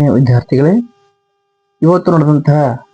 ವಿದ್ಯಾರ್ಥಿಗಳೇ, ಇವತ್ತು ನಡೆದಂತಹ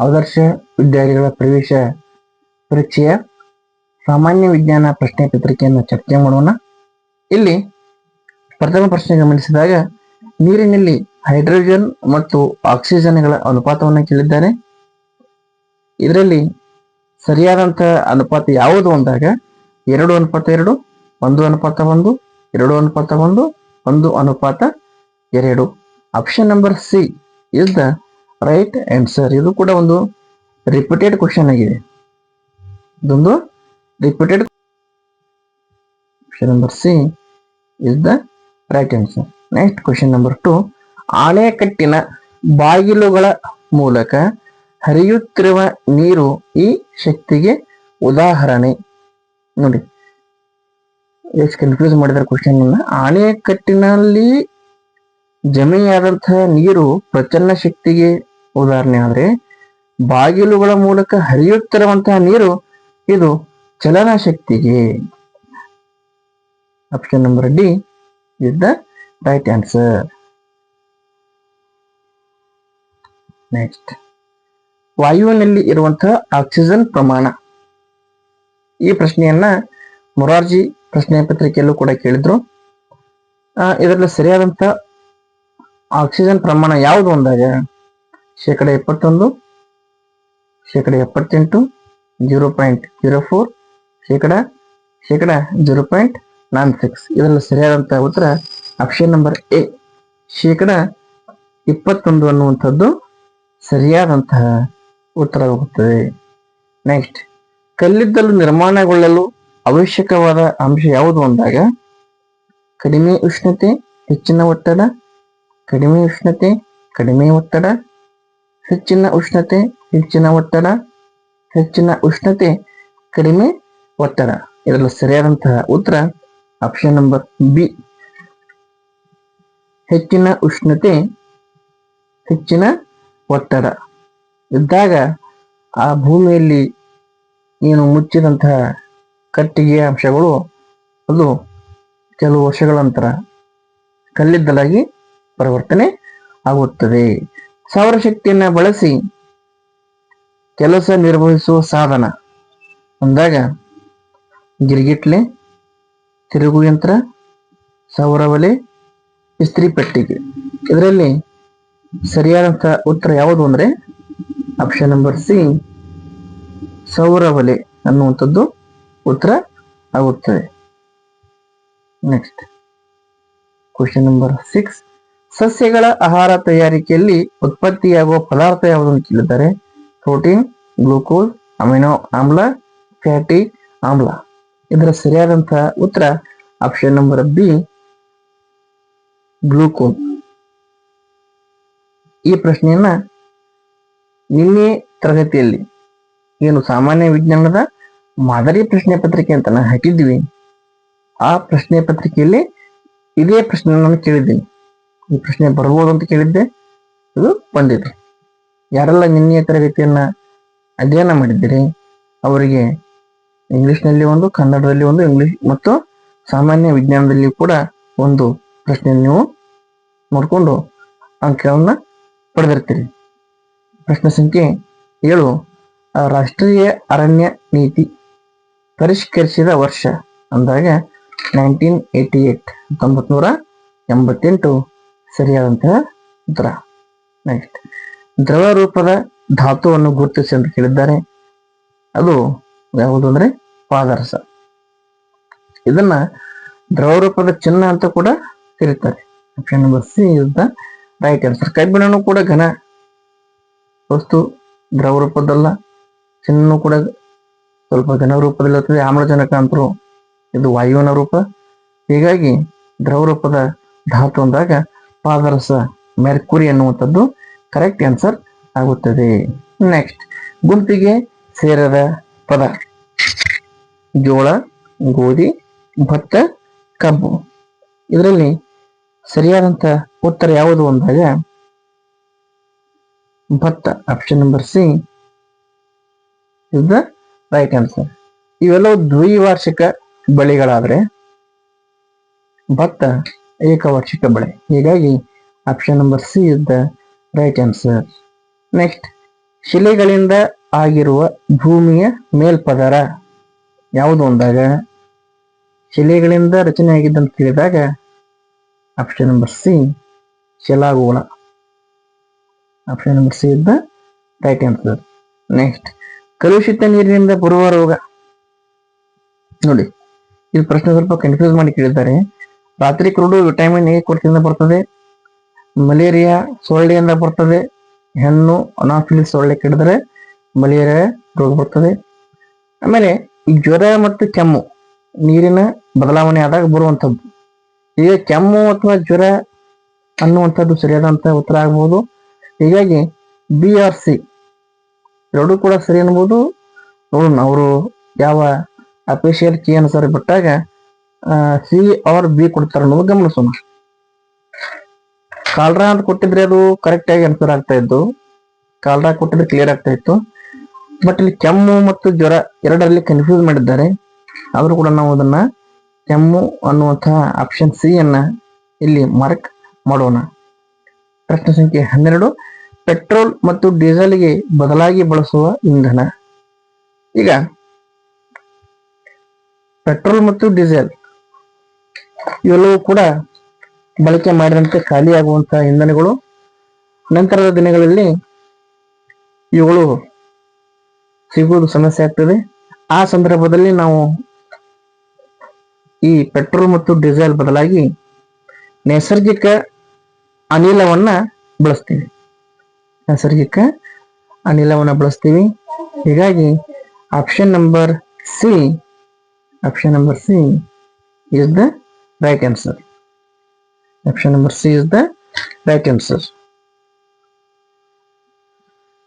ಆದರ್ಶ ವಿದ್ಯಾರ್ಥಿಗಳ ಪ್ರವೇಶ ಪರೀಕ್ಷೆಯ ಸಾಮಾನ್ಯ ವಿಜ್ಞಾನ ಪ್ರಶ್ನೆ ಪತ್ರಿಕೆಯನ್ನು ಚರ್ಚೆ ಮಾಡೋಣ. ಇಲ್ಲಿ ಪ್ರಥಮ ಪ್ರಶ್ನೆ ಗಮನಿಸಿದಾಗ, ನೀರಿನಲ್ಲಿ ಹೈಡ್ರೋಜನ್ ಮತ್ತು ಆಕ್ಸಿಜನ್ಗಳ ಅನುಪಾತವನ್ನು ಕೇಳಿದ್ದಾರೆ. ಇದರಲ್ಲಿ ಸರಿಯಾದಂತಹ ಅನುಪಾತ ಯಾವುದು ಅಂದಾಗ, ಎರಡು ಅನುಪಾತ ಎರಡು, ಒಂದು ಅನುಪಾತ ಒಂದು, ಎರಡು ಅನುಪಾತ ಒಂದು ಒಂದು ಅನುಪಾತ ಎರಡು. Option number C is the right answer ಇದು ಕೂಡ ಒಂದು ರಿಪೀಟೆಡ್ ಕ್ವಶನ್ ಆಗಿದೆ. ಇದೊಂದು repeated option number C is the right answer next question number two ಆಣೆಕಟ್ಟಿನ ಬಾಗಿಲುಗಳ ಮೂಲಕ ಹರಿಯುತ್ತಿರುವ ನೀರು ಈ ಶಕ್ತಿಗೆ ಉದಾಹರಣೆ. ನೋಡಿ, ಎಷ್ಟು ಕನ್ಫ್ಯೂಸ್ ಮಾಡಿದ್ರೆ ಕ್ವಶನ್ ಅನ್ನ. ಆಣೆಕಟ್ಟಿನಲ್ಲಿ ಜಮೆಯಾದಂತಹ ನೀರು ಪ್ರಚನ್ನ ಶಕ್ತಿಗೆ ಉದಾಹರಣೆ ಆದರೆ ಬಾಗಿಲುಗಳ ಮೂಲಕ ಹರಿಯುತ್ತಿರುವಂತಹ ನೀರು ಇದು ಚಲನ ಶಕ್ತಿಗೆ. Option number D is the right answer next ವಾಯುವಿನಲ್ಲಿ ಇರುವಂತಹ ಆಕ್ಸಿಜನ್ ಪ್ರಮಾಣ. ಈ ಪ್ರಶ್ನೆಯನ್ನ ಮೊರಾರ್ಜಿ ಪ್ರಶ್ನೆ ಪತ್ರಿಕೆಯಲ್ಲೂ ಕೂಡ ಕೇಳಿದ್ರು. ಇದರಲ್ಲಿ ಸರಿಯಾದಂತ ಆಕ್ಸಿಜನ್ ಪ್ರಮಾಣ ಯಾವುದು ಅಂದಾಗ ಶೇಕಡ ಎಪ್ಪತ್ತೊಂದು, ಶೇಕಡ ಎಪ್ಪತ್ತೆಂಟು, ಜೀರೋ ಪಾಯಿಂಟ್ ಜೀರೋ ಫೋರ್, ಶೇಕಡ ಶೇಕಡ ಜೀರೋ ಪಾಯಿಂಟ್ ನಾನ್ ಸಿಕ್ಸ್. ಇದರಲ್ಲಿ ಸರಿಯಾದಂತಹ ಉತ್ತರ ಆಪ್ಷನ್ ನಂಬರ್ ಎ. ಶೇಕಡ ಇಪ್ಪತ್ತೊಂದು ಅನ್ನುವಂಥದ್ದು ಸರಿಯಾದಂತಹ ಉತ್ತರವಾಗುತ್ತದೆ ನೆಕ್ಸ್ಟ್, ಕಲ್ಲಿದ್ದಲು ನಿರ್ಮಾಣಗೊಳ್ಳಲು ಅವಶ್ಯಕವಾದ ಅಂಶ ಯಾವುದು ಅಂದಾಗ ಕಡಿಮೆ ಉಷ್ಣತೆ, ಹೆಚ್ಚಿನ ಒತ್ತಡ ಕಡಿಮೆ ಉಷ್ಣತೆ, ಕಡಿಮೆ ಒತ್ತಡ, ಹೆಚ್ಚಿನ ಉಷ್ಣತೆ, ಹೆಚ್ಚಿನ ಒತ್ತಡ, ಹೆಚ್ಚಿನ ಉಷ್ಣತೆ, ಕಡಿಮೆ ಒತ್ತಡ. ಇದರಲ್ಲಿ ಸರಿಯಾದಂತಹ ಉತ್ತರ ಆಪ್ಷನ್ ನಂಬರ್ ಬಿ ಹೆಚ್ಚಿನ ಉಷ್ಣತೆ, ಹೆಚ್ಚಿನ ಒತ್ತಡ. ಇದ್ದಾಗ ಆ ಭೂಮಿಯಲ್ಲಿ ಏನು ಮುಚ್ಚಿದಂತಹ ಕಟ್ಟಿಗೆಯ ಅಂಶಗಳು, ಅದು ಕೆಲವು ವರ್ಷಗಳ ನಂತರ ಕಲ್ಲಿದ್ದಲಾಗಿ ಪರಿವರ್ತನೆ ಆಗುತ್ತದೆ. ಸೌರ ಶಕ್ತಿಯನ್ನ ಬಳಸಿ ಕೆಲಸ ನಿರ್ವಹಿಸುವ ಸಾಧನ. ಅಂದಾಗ ಗಿರಿಗಿಟ್ಲೆ, ತಿರುಗು ಯಂತ್ರ, ಸೌರ ಒಲೆ, ಇಸ್ತ್ರಿ ಪೆಟ್ಟಿಗೆ. ಇದರಲ್ಲಿ ಸರಿಯಾದಂತಹ ಉತ್ತರ ಯಾವುದು ಅಂದ್ರೆ ಆಪ್ಷನ್ ನಂಬರ್ ಸಿ ಸೌರ ಒಲೆ ಅನ್ನುವಂಥದ್ದು ಉತ್ತರ ಆಗುತ್ತದೆ. ನೆಕ್ಸ್ಟ್ ಕ್ವಶನ್ ನಂಬರ್ ಸಿಕ್ಸ್ ಸಸ್ಯಗಳ ಆಹಾರ ತಯಾರಿಕೆಯಲ್ಲಿ ಉತ್ಪತ್ತಿಯಾಗುವ ಪದಾರ್ಥ ಯಾವುದು ಅಂತ ಕೇಳಿದ್ದಾರೆ ಪ್ರೋಟೀನ್, ಗ್ಲೂಕೋಸ್, ಅಮಿನೋ ಆಮ್ಲ, ಫ್ಯಾಟಿ ಆಮ್ಲ. ಇದರ ಸರಿಯಾದಂತಹ ಉತ್ತರ ಆಪ್ಷನ್ ನಂಬರ್ ಬಿ, ಗ್ಲೂಕೋಸ್. ಈ ಪ್ರಶ್ನೆಯನ್ನ ನಿನ್ನೆ ತರಗತಿಯಲ್ಲಿ ಏನು ಸಾಮಾನ್ಯ ವಿಜ್ಞಾನದ ಮಾದರಿ ಪ್ರಶ್ನೆ ಪತ್ರಿಕೆ ಅಂತ ನಾನು ಹಾಕಿದ್ವಿ ಆ ಪ್ರಶ್ನೆ ಪತ್ರಿಕೆಯಲ್ಲಿ ಇದೇ ಪ್ರಶ್ನೆ ನಾನು ಕೇಳಿದ್ದೀನಿ. ಈ ಪ್ರಶ್ನೆ ಬರ್ಬೋದು ಅಂತ ಕೇಳಿದ್ದೆ. ಇದು ಬಂದಿದೆ. ಯಾರೆಲ್ಲ ನಿನ್ನೆಯ ತರಗತಿಯನ್ನ ಅಧ್ಯಯನ ಮಾಡಿದ್ದೀರಿ? ಅವರಿಗೆ ಇಂಗ್ಲಿಷ್ನಲ್ಲಿ ಒಂದು, ಕನ್ನಡದಲ್ಲಿ ಒಂದು, ಇಂಗ್ಲಿಷ್ ಮತ್ತು ಸಾಮಾನ್ಯ ವಿಜ್ಞಾನದಲ್ಲಿ ಕೂಡ ಒಂದು ಪ್ರಶ್ನೆ ನೀವು ನೋಡಿಕೊಂಡು ಅಂಕಗಳನ್ನ ಪಡೆದಿರ್ತೀರಿ. ಪ್ರಶ್ನೆ ಸಂಖ್ಯೆ ಏಳು. ರಾಷ್ಟ್ರೀಯ ಅರಣ್ಯ ನೀತಿ ಪರಿಷ್ಕರಿಸಿದ ವರ್ಷ ಅಂದಾಗ ನೈನ್ಟೀನ್ ಏಟಿ ಏಟ್ ಹತ್ತೊಂಬತ್ತು ನೂರ ಎಂಬತ್ತೆಂಟು. ಸರಿಯಾದಂತಹ ಉತ್ತರ ನೆಕ್ಸ್ಟ್ ದ್ರವ ರೂಪದ ಧಾತುವನ್ನು ಗುರುತಿಸಿ ಅಂತ ಕೇಳಿದ್ದಾರೆ ಅದು ಯಾವುದು ಅಂದ್ರೆ ಪಾದರಸ. ಇದನ್ನ ದ್ರವ ರೂಪದ ಚಿನ್ನ ಅಂತ ಕೂಡ ಕರೀತಾರೆ. Option number C is the right answer ಕಬ್ಬಿಣನು ಕೂಡ ಘನ ವಸ್ತು, ದ್ರವ ರೂಪದಲ್ಲ. ಚಿನ್ನನು ಕೂಡ ಸ್ವಲ್ಪ ಘನ ರೂಪದಲ್ಲಿ ಇರ್ತದೆ. ಆಮ್ಲಜನಕ ಅಂತರೂ ಇದು ವಾಯುವಿನ ರೂಪ. ಹೀಗಾಗಿ ದ್ರವ ರೂಪದ ಧಾತು ಅಂದಾಗ ಪಾದರಸ ಮೆರ್ಕುರಿ ಅನ್ನುವಂಥದ್ದು ಕರೆಕ್ಟ್ ಆನ್ಸರ್ ಆಗುತ್ತದೆ. ನೆಕ್ಸ್ಟ್ ಗುಂಪಿಗೆ ಸೇರದ ಪದ. ಜೋಳ, ಗೋಧಿ, ಭತ್ತ, ಕಬ್ಬು. ಇದರಲ್ಲಿ ಸರಿಯಾದಂಥ ಉತ್ತರ ಯಾವುದು ಅಂದಾಗ ಭತ್ತ option number C is the right answer ಇವೆಲ್ಲವೂ ದ್ವಿವಾರ್ಷಿಕ ಬೆಳೆಗಳಾದರೆ ಭತ್ತ ಏಕವಾರ್ಷಿಕ ಬೆಳೆ. ಹೀಗಾಗಿ option number C is the right answer next ಶಿಲೆಗಳಿಂದ ಆಗಿರುವ ಭೂಮಿಯ ಮೇಲ್ಪದರ ಯಾವುದು ಅಂದಾಗ? ಶಿಲೆಗಳಿಂದ ರಚನೆ ತಿಳಿದಾಗ option number C ಶಿಲಾಗೋಳ. Option number C is the right answer next ಕಲುಷಿತ ನೀರಿನಿಂದ ಬರುವ ರೋಗ. ನೋಡಿ, ಇದು ಪ್ರಶ್ನೆ ಸ್ವಲ್ಪ ಕನ್ಫ್ಯೂಸ್ ಮಾಡಿ ಕೇಳಿದ್ದಾರೆ. ರಾತ್ರಿ ಕುರುಡು ವಿಟಮಿನ್ ಎ ಕೊರತೆಯಿಂದ ಬರ್ತದೆ. ಮಲೇರಿಯಾ ಸೊಳ್ಳೆಯಿಂದ ಬರ್ತದೆ. ಹೆಣ್ಣು ಅನಾಫಿಲಿಸ್ ಸೊಳ್ಳೆ ಕೆಡಿದ್ರೆ ಮಲೇರಿಯಾ ರೋಗ ಬರ್ತದೆ. ಆಮೇಲೆ ಈ ಜ್ವರ ಮತ್ತು ಕೆಮ್ಮು ನೀರಿನ ಬದಲಾವಣೆ ಆದಾಗ ಬರುವಂಥದ್ದು. ಈಗ ಕೆಮ್ಮು ಅಥವಾ ಜ್ವರ ಅನ್ನುವಂಥದ್ದು ಸರಿಯಾದಂಥ ಉತ್ತರ ಆಗ್ಬೋದು. ಹೀಗಾಗಿ ಬಿ ಆರ್ ಸಿ ಎರಡೂ ಕೂಡ ಸರಿ ಅನ್ಬೋದು. ನೋಡೋಣ ಅವರು ಯಾವ ಅಪೇಷಿಯಲ್ ಕೀ ಅನುಸಾರ ಬಿಟ್ಟಾಗ ಸಿ ಆರ್ ಬಿ ಕೊಡ್ತಾರೆ ಅನ್ನೋದು ಗಮನಿಸೋಣ ಕಾಲ್ರಾ ಅಂತ ಕೊಟ್ಟಿದ್ರೆ ಅದು ಕರೆಕ್ಟ್ ಆಗಿ ಆನ್ಸರ್ ಆಗ್ತಾ ಇದ್ದು ಕಾಲ್ರಾ ಕೊಟ್ಟಿದ್ರೆ ಕ್ಲಿಯರ್ ಆಗ್ತಾ ಇತ್ತು. ಬಟ್ ಇಲ್ಲಿ ಕೆಮ್ಮು ಮತ್ತು ಜ್ವರ ಎರಡರಲ್ಲಿ ಕನ್ಫ್ಯೂಸ್ ಮಾಡಿದ್ದಾರೆ. ಆದರೂ ಕೂಡ ನಾವು ಅದನ್ನ ಕೆಮ್ಮು ಅನ್ನುವಂತಹ ಆಪ್ಷನ್ ಸಿ ಅನ್ನ ಇಲ್ಲಿ ಮಾರ್ಕ್ ಮಾಡೋಣ. ಪ್ರಶ್ನೆ ಸಂಖ್ಯೆ ಹನ್ನೆರಡು ಪೆಟ್ರೋಲ್ ಮತ್ತು ಡೀಸೆಲ್ಗೆ ಬದಲಾಗಿ ಬಳಸುವ ಇಂಧನ. ಈಗ ಪೆಟ್ರೋಲ್ ಮತ್ತು ಡೀಸೆಲ್ ಇವೆಲ್ಲವೂ ಕೂಡ ಬಳಕೆ ಮಾಡಿದಂತೆ ಖಾಲಿಯಾಗುವಂತಹ ಇಂಧನಗಳು. ನಂತರದ ದಿನಗಳಲ್ಲಿ ಇವುಗಳು ಸಿಗುವುದು ಸಮಸ್ಯೆ ಆಗ್ತದೆ. ಆ ಸಂದರ್ಭದಲ್ಲಿ ನಾವು ಈ ಪೆಟ್ರೋಲ್ ಮತ್ತು ಡೀಸೆಲ್ ಬದಲಾಗಿ ನೈಸರ್ಗಿಕ ಅನಿಲವನ್ನ ಬಳಸ್ತೀವಿ. ನೈಸರ್ಗಿಕ ಅನಿಲವನ್ನ ಬಳಸ್ತೀವಿ. ಹೀಗಾಗಿ option number C option number C is the right answer. Option number C is the right answer.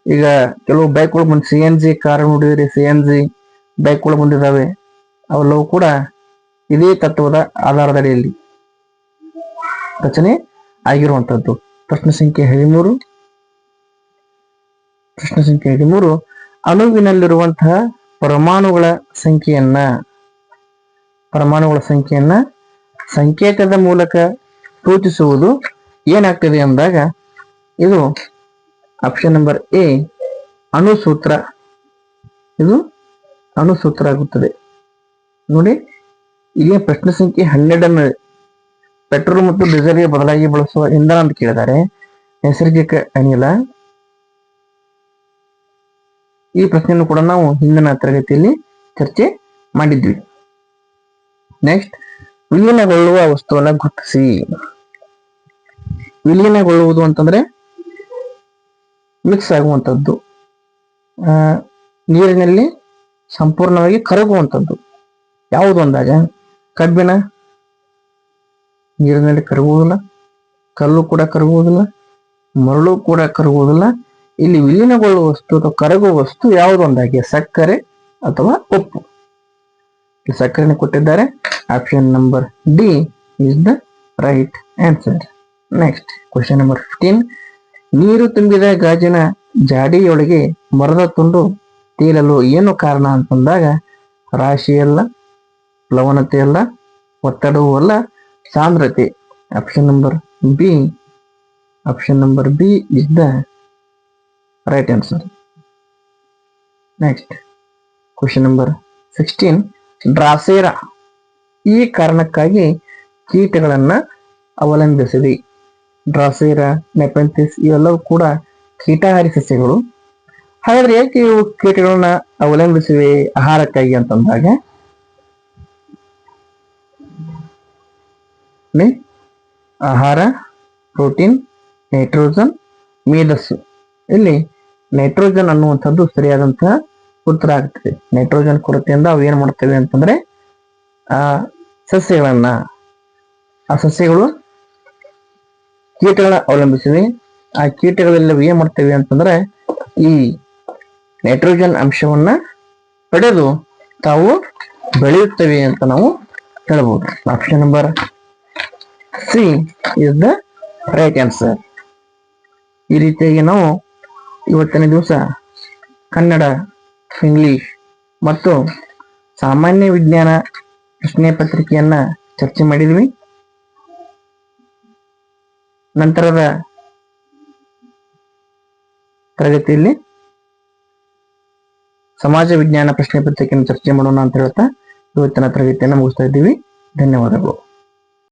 ಈಗ ಕೆಲವು ಬೈಕ್ಗಳು ಬಂದು ಸಿ ಎನ್ ಜಿ ಕಾರ್ ನೋಡಿದ್ರಿ ಸಿ ಎನ್ ಜಿ ಬೈಕ್ಗಳು ಬಂದಿದ್ದಾವೆ ಅವೆಲ್ಲವೂ ಕೂಡ ಇದೇ ತತ್ವದ ಆಧಾರದಡಿಯಲ್ಲಿ ರಚನೆ ಆಗಿರುವಂತದ್ದು ಪ್ರಶ್ನೆ ಸಂಖ್ಯೆ ಹದಿಮೂರು ಪ್ರಶ್ನೆ ಸಂಖ್ಯೆ ಹದಿಮೂರು, ಅಣುವಿನಲ್ಲಿರುವಂತಹ ಪರಮಾಣುಗಳ ಸಂಖ್ಯೆಯನ್ನ ಪರಮಾಣುಗಳ ಸಂಖ್ಯೆಯನ್ನ ಸಂಕೇತದ ಮೂಲಕ ಸೂಚಿಸುವುದು ಏನಾಗ್ತದೆ ಅಂದಾಗ, ಇದು ಆಪ್ಷನ್ ನಂಬರ್ ಎ ಅಣುಸೂತ್ರ. ಇದು ಅಣುಸೂತ್ರ ಆಗುತ್ತದೆ. ನೋಡಿ ಇಲ್ಲಿ ಪ್ರಶ್ನೆ ಸಂಖ್ಯೆ ಹನ್ನೆರಡನ್ನು ಪೆಟ್ರೋಲ್ ಮತ್ತು ಡೀಸೆಲ್ಗೆ ಬದಲಾಗಿ ಬಳಸುವ ಇಂಧನ ಅಂತ ಕೇಳಿದ್ದಾರೆ. ನೈಸರ್ಗಿಕ ಅನಿಲ. ಈ ಪ್ರಶ್ನೆಯನ್ನು ಕೂಡ ನಾವು ಹಿಂದಿನ ತರಗತಿಯಲ್ಲಿ ಚರ್ಚೆ ಮಾಡಿದ್ವಿ. ನೆಕ್ಸ್ಟ್ ವಿಲೀನಗೊಳ್ಳುವ ವಸ್ತುವನ್ನ ಗುರುತಿಸಿ. ವಿಲೀನಗೊಳ್ಳುವುದು ಅಂತಂದ್ರೆ ಮಿಕ್ಸ್ ಆಗುವಂಥದ್ದು. ನೀರಿನಲ್ಲಿ ಸಂಪೂರ್ಣವಾಗಿ ಕರಗುವಂಥದ್ದು. ಯಾವುದು ಅಂದಾಗ ಕಬ್ಬಿಣ. ನೀರಿನಲ್ಲಿ ಕರಗುವುದಿಲ್ಲ. ಕಲ್ಲು ಕೂಡ ಕರಗುವುದಿಲ್ಲ. ಮರಳು ಕೂಡ ಕರಗುವುದಿಲ್ಲ. ಇಲ್ಲಿ ವಿಲೀನಗೊಳ್ಳುವ ವಸ್ತು ಅಥವಾ ಕರಗುವ ವಸ್ತು ಯಾವುದೊಂದಾಗಿ ಸಕ್ಕರೆ ಅಥವಾ ಉಪ್ಪು. ಸಕ್ಕರೆಯನ್ನು ಕೊಟ್ಟಿದ್ದಾರೆ. Option number D is the right answer next question number fifteen ನೀರು ತುಂಬಿದ ಗಾಜಿನ ಜಾಡಿಯೊಳಗೆ ಮರದ ತುಂಡು ತೇಲಲು ಏನು ಕಾರಣ ಅಂತಂದಾಗ ರಾಶಿಯಲ್ಲ ಲವಣತೆ ಅಲ್ಲ ಒತ್ತಡವೂ ಅಲ್ಲ, ಸಾಂದ್ರತೆ. Option number B option number B is the right answer next question number sixteen drosera. ಈ ಕಾರಣಕ್ಕಾಗಿ ಕೀಟಗಳನ್ನ ಅವಲಂಬಿಸಿದೆ. ಡ್ರಾಸೇರಾ, ನೆಪೆಂಥಿಸ್ ಇವೆಲ್ಲವೂ ಕೂಡ ಕೀಟಹಾರಿ ಸಸ್ಯಗಳು. ಹಾಗಾದ್ರೆ ಯಾಕೆ ಇವು ಕೀಟಗಳನ್ನ ಅವಲಂಬಿಸಿವೆ ಆಹಾರಕ್ಕಾಗಿ ಅಂತಂದಾಗ ಆಹಾರ, ಪ್ರೋಟೀನ್, ನೈಟ್ರೋಜನ್ ಮೇಧಸ್ಸು ಇಲ್ಲಿ ನೈಟ್ರೋಜನ್ ಅನ್ನುವಂಥದ್ದು ಸರಿಯಾದಂತಹ ಉತ್ತರ ಆಗ್ತದೆ. ನೈಟ್ರೋಜನ್ ಕೊರತೆಯಿಂದ ಅವು ಏನ್ ಮಾಡ್ತವೆ ಅಂತಂದ್ರೆ, ಆ, ಸಸ್ಯಗಳನ್ನ, ಆ ಸಸ್ಯಗಳು ಕೀಟಗಳನ್ನ ಅವಲಂಬಿಸಿವೆ. ಆ ಕೀಟಗಳೆಲ್ಲವೂ ಏನ್ ಮಾಡ್ತವೆ ಅಂತಂದ್ರೆ, ಈ ನೈಟ್ರೋಜನ್ ಅಂಶವನ್ನ ಪಡೆದು ತಾವು ಬೆಳೆಯುತ್ತವೆ ಅಂತ ನಾವು ಹೇಳ್ಬೋದು. Option number C is the right answer ಈ ರೀತಿಯಾಗಿ ನಾವು ಇವತ್ತಿನ ದಿವಸ ಕನ್ನಡ ಇಂಗ್ಲಿಷ್ ಮತ್ತು ಸಾಮಾನ್ಯ ವಿಜ್ಞಾನ ಪ್ರಶ್ನೆ ಪತ್ರಿಕೆಯನ್ನ ಚರ್ಚೆ ಮಾಡಿದ್ವಿ. ನಂತರದ ತರಗತಿಯಲ್ಲಿ ಸಮಾಜ ವಿಜ್ಞಾನ ಪ್ರಶ್ನೆ ಪತ್ರಿಕೆಯನ್ನು ಚರ್ಚೆ ಮಾಡೋಣ ಅಂತ ಹೇಳ್ತಾ ಇವತ್ತಿನ ತರಗತಿಯನ್ನು ಮುಗಿಸ್ತಾ ಇದ್ದೀವಿ. ಧನ್ಯವಾದಗಳು.